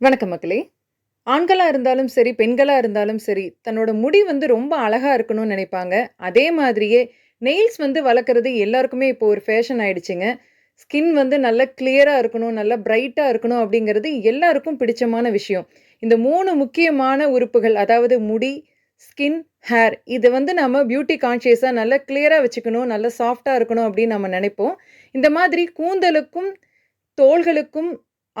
வணக்கம் மக்களே. ஆண்களாக இருந்தாலும் சரி பெண்களாக இருந்தாலும் சரி தன்னோட முடி வந்து ரொம்ப அழகாக இருக்கணும்னு நினைப்பாங்க. அதே மாதிரியே நெயில்ஸ் வந்து வளர்க்குறது எல்லாருக்குமே இப்போ ஒரு ஃபேஷன் ஆயிடுச்சுங்க. ஸ்கின் வந்து நல்லா கிளியராக இருக்கணும் நல்லா பிரைட்டாக இருக்கணும் அப்படிங்கிறது எல்லாருக்கும் பிடிச்சமான விஷயம். இந்த மூணு முக்கியமான உறுப்புகள் அதாவது முடி ஸ்கின் ஹேர் இதை வந்து நம்ம பியூட்டி கான்ஷியஸாக நல்லா கிளியராக வச்சுக்கணும் நல்லா சாஃப்டாக இருக்கணும் அப்படின்னு நம்ம நினைப்போம். இந்த மாதிரி கூந்தலுக்கும் தோள்களுக்கும்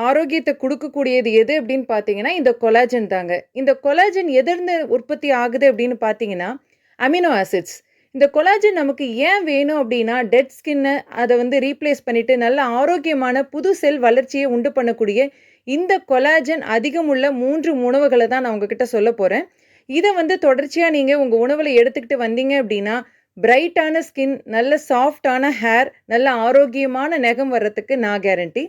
ஆரோக்கியத்தை கொடுக்கக்கூடியது எது அப்படின்னு பார்த்தீங்கன்னா இந்த கொலாஜன் தாங்க. இந்த கொலாஜன் எதிர்ந்து உற்பத்தி ஆகுது அப்படின்னு பார்த்தீங்கன்னா அமினோ ஆசிட்ஸ் இந்த கொலாஜன் நமக்கு ஏன் வேணும் அப்படின்னா டெட் ஸ்கின்னை அதை வந்து ரீப்ளேஸ் பண்ணிவிட்டு நல்ல ஆரோக்கியமான புது செல் வளர்ச்சியை உண்டு பண்ணக்கூடிய இந்த கொலாஜன் அதிகம் உள்ள மூன்று உணவுகளை தான் நான் உங்ககிட்ட சொல்ல போகிறேன் இதை வந்து தொடர்ச்சியாக நீங்கள் உங்கள் உணவில் எடுத்துக்கிட்டு வந்தீங்க அப்படின்னா பிரைட்டான ஸ்கின் நல்ல சாஃப்டான ஹேர் நல்ல ஆரோக்கியமான நகம் வர்றதுக்கு நான் கேரண்டி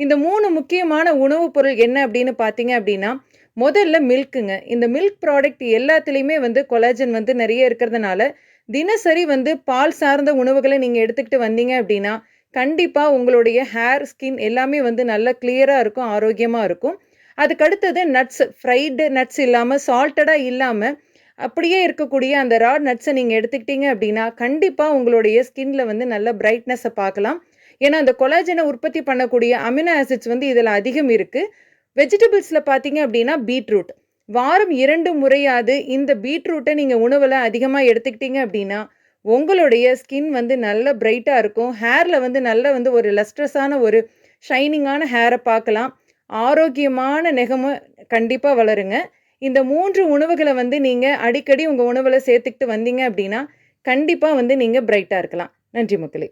இந்த மூணு முக்கியமான உணவுப் பொருள் என்ன அப்படின்னு பார்த்தீங்க அப்படின்னா முதல்ல மில்க்குங்க. இந்த மில்க் ப்ராடக்ட் எல்லாத்துலேயுமே வந்து கொலாஜன் வந்து நிறைய இருக்கிறதுனால தினசரி வந்து பால் சார்ந்த உணவுகளை நீங்கள் எடுத்துக்கிட்டு வந்தீங்க அப்படின்னா கண்டிப்பாக உங்களுடைய ஹேர் ஸ்கின் எல்லாமே வந்து நல்லா கிளியராக இருக்கும் ஆரோக்கியமாக இருக்கும். அதுக்கு அடுத்தது நட்ஸ் ஃப்ரைடு நட்ஸ் இல்லாமல் சால்ட்டடாக இல்லாமல் அப்படியே இருக்கக்கூடிய அந்த ரா நட்ஸை நீங்கள் எடுத்துக்கிட்டீங்க அப்படின்னா கண்டிப்பாக உங்களுடைய ஸ்கின்ல வந்து நல்ல பிரைட்னஸை பார்க்கலாம். ஏன்னா அந்த கொலாஜனை உற்பத்தி பண்ணக்கூடிய அமினோ ஆசிட்ஸ் வந்து இதில் அதிகம் இருக்குது வெஜிடபிள்ஸில் பார்த்தீங்க அப்படின்னா பீட்ரூட். வாரம் இரண்டு முறையாவது இந்த பீட்ரூட்டை நீங்கள் உணவில் அதிகமாக எடுத்துக்கிட்டீங்க அப்படின்னா உங்களுடைய ஸ்கின் வந்து நல்ல பிரைட்டாக இருக்கும். ஹேரில் வந்து நல்ல வந்து ஒரு லஸ்ட்ரஸான ஒரு ஷைனிங்கான ஹேரை பார்க்கலாம் ஆரோக்கியமான நெகமும் கண்டிப்பாக வளருங்க. இந்த மூன்று உணவுகளை வந்து நீங்கள் அடிக்கடி உங்கள் உணவில் சேர்த்துக்கிட்டு வந்தீங்க அப்படின்னா கண்டிப்பாக வந்து நீங்கள் பிரைட்டாக இருக்கலாம். நன்றி மக்களே.